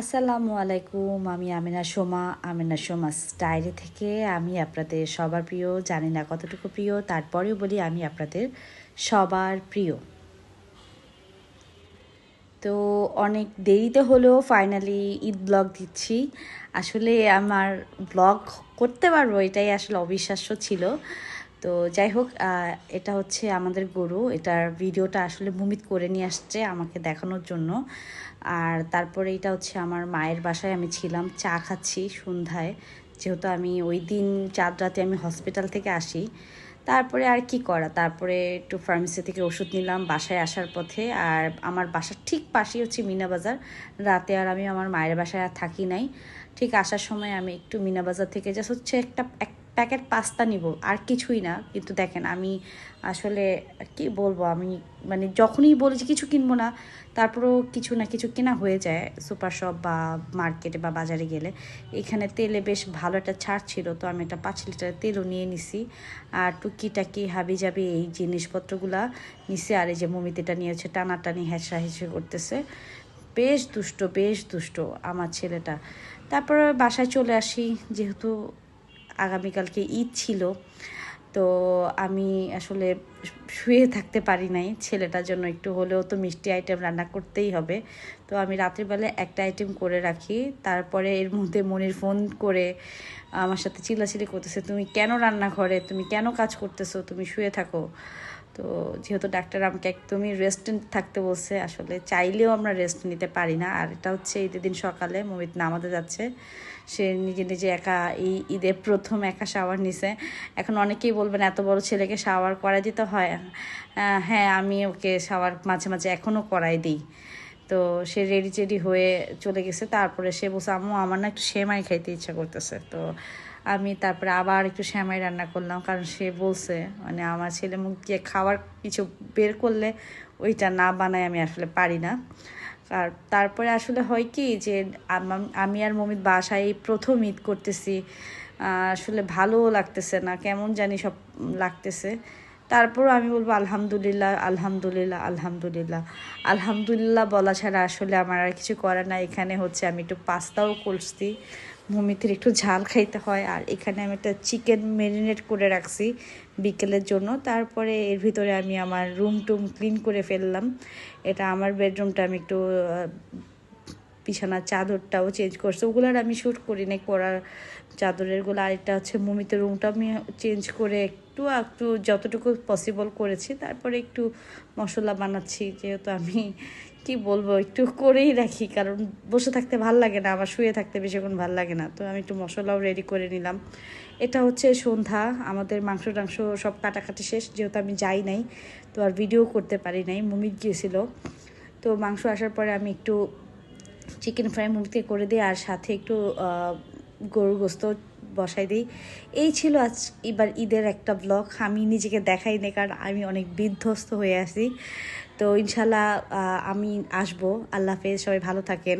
আসসালামু আলাইকুম, আমি আমিনা সোমা। আমিনা সোমা ডায়েরি থেকে আমি আপনাদের সবার প্রিয়, জানি না কতটুকু প্রিয়, তারপরেও বলি আমি আপনাদের সবার প্রিয়। তো অনেক দেরিতে হলেও ফাইনালি ঈদ ব্লগ দিচ্ছি। আসলে আমার ব্লগ করতে পারব, এটাই আসলে অবিশ্বাস্য ছিল। তো যাই হোক এটা হচ্ছে আমাদের গরু। এটার ভিডিওটা আসলে মুমিত করে নিয়ে আসছে আমাকে দেখানোর জন্য। আর তারপরে এটা হচ্ছে আমার মায়ের বাসায় আমি ছিলাম, চা খাচ্ছি সন্ধ্যায়। যেহেতু আমি ওই দিন চাঁদ রাতে আমি হসপিটাল থেকে আসি। তারপরে আর কি করা? তারপরে একটু ফার্মেসি থেকে ওষুধ নিলাম, বাসায় আসার পথে। আর আমার বাসার ঠিক পাশেই হচ্ছে মিনা বাজার। রাতে আর আমি আমার মায়ের বাসায় আর থাকি নাই। ঠিক আসার সময় আমি একটু মিনা বাজার থেকে জাস্ট হচ্ছে একটা, এক প্যাকেট পাস্তা নিব, আর কিছুই না। কিন্তু দেখেন, আমি আসলে কি বলব, আমি মানে যখনই বলি যে কিছু কিনবো না, তারপরেও কিছু না কিছু কেনা হয়ে যায় সুপার শপ বা মার্কেটে বা বাজারে গেলে। এখানে তেলে বেশ ভালো একটা ছাড় ছিল, তো আমি একটা পাঁচ লিটার তেলও নিয়ে নিছি। আর টুকিটাকি হাবি যাবি এই জিনিসপত্রগুলা নিছি, আর এই যে মমিতিটা নিয়েছে, টানাটানি হ্যাঁসা হেসে করতেছে। বেশ দুষ্ট বেশ দুষ্ট আমার ছেলেটা। তারপরে বাসায় চলে আসি, যেহেতু আগামীকালকে ঈদ ছিল। তো আমি আসলে শুয়ে থাকতে পারি নাই। ছেলেটার জন্য একটু হলেও তো মিষ্টি আইটেম রান্না করতেই হবে। তো আমি রাত্রিবেলা একটা আইটেম করে রাখি। তারপরে এর মধ্যে মনির ফোন করে আমার সাথে চিল্লাচিল্লি করতেছে, তুমি কেন রান্না ঘরে তুমি কেন কাজ করতেছো? তুমি শুয়ে থাকো। তো যেহেতু ডাক্তার আমাকে একদমই রেস্ট থাকতে বলছে, আসলে চাইলেও আমরা রেস্ট নিতে পারি না। আর এটা হচ্ছে ঈদের দিন সকালে মমিত নামাতে যাচ্ছে। সে নিজে নিজে একা এই ঈদে প্রথম একা শাওয়ার নিছে। এখন অনেকেই বলবেন, এত বড় ছেলেকে শাওয়ার করাই দিতে হয়? হ্যাঁ আমি ওকে শাওয়ার মাঝে মাঝে এখনও করাই দিই। তো সে রেডি চেডি হয়ে চলে গেছে। তারপরে সে বলছে আমার না একটু সেমাই খাইতে ইচ্ছা করতেছে। তো আমি তারপরে আবার একটু শ্যামাই রান্না করলাম, কারণ সে বলছে মানে আমার ছেলে মুখ দিয়ে খাওয়ার কিছু বের করলে ওইটা না বানাই আমি আসলে পারি না। আর তারপরে আসলে হয় কি যে, আম- আর মমিত বাসায় প্রথম ঈদ করতেছি আসলে ভালোও লাগতেছে না, কেমন জানি সব লাগতেছে। তারপরও আমি বলব আলহামদুলিল্লাহ আলহামদুলিল্লাহ আলহামদুলিল্লাহ। আলহামদুলিল্লাহ বলা ছাড়া আসলে আমার আর কিছু করার না এখানে হচ্ছে আমি একটু পাস্তাও করছি মমিতের একটু ঝাল খাইতে হয়। আর এখানে আমি একটা চিকেন ম্যারিনেট করে রাখছি বিকেলের জন্য। তারপরে এর ভিতরে আমি আমার রুম টুম ক্লিন করে ফেললাম। এটা আমার বেডরুমটা আমি একটু বিছানার চাদরটাও চেঞ্জ করছে। ওগুলো আর আমি শ্যুট করি নাই করার চাদরেরগুলো আর এটা হচ্ছে মমিতের রুমটা আমি চেঞ্জ করে একটু একটু যতটুকু পসিবল করেছি। তারপরে একটু মশলা বানাচ্ছি, যেহেতু আমি, কি বলব, একটু করেই রাখি। কারণ বসে থাকতে ভালো লাগে না, আবার শুয়ে থাকতে বেশিক্ষণ ভালো লাগে না। তো আমি একটু মশলাও রেডি করে নিলাম। এটা হচ্ছে সন্ধ্যা, আমাদের মাংস টাংস সব কাটাকাটি শেষ। যেহেতু আমি যাই নাই, তো আর ভিডিও করতে পারি নাই। মুমিত গিয়েছিল। তো মাংস আসার পরে আমি একটু চিকেন ফ্রাই মুড়িতে করে দিই আর সাথে একটু গরুর গোস্ত বসাই দিই। এই ছিল আজ এবার ঈদের একটা ব্লগ আমি নিজেকে দেখাই নে কারণ আমি অনেক বিধ্বস্ত হয়ে আছি। তো ইনশাল্লাহ আমি আসব। আল্লাহ হাফেজ, সবাই ভালো থাকেন।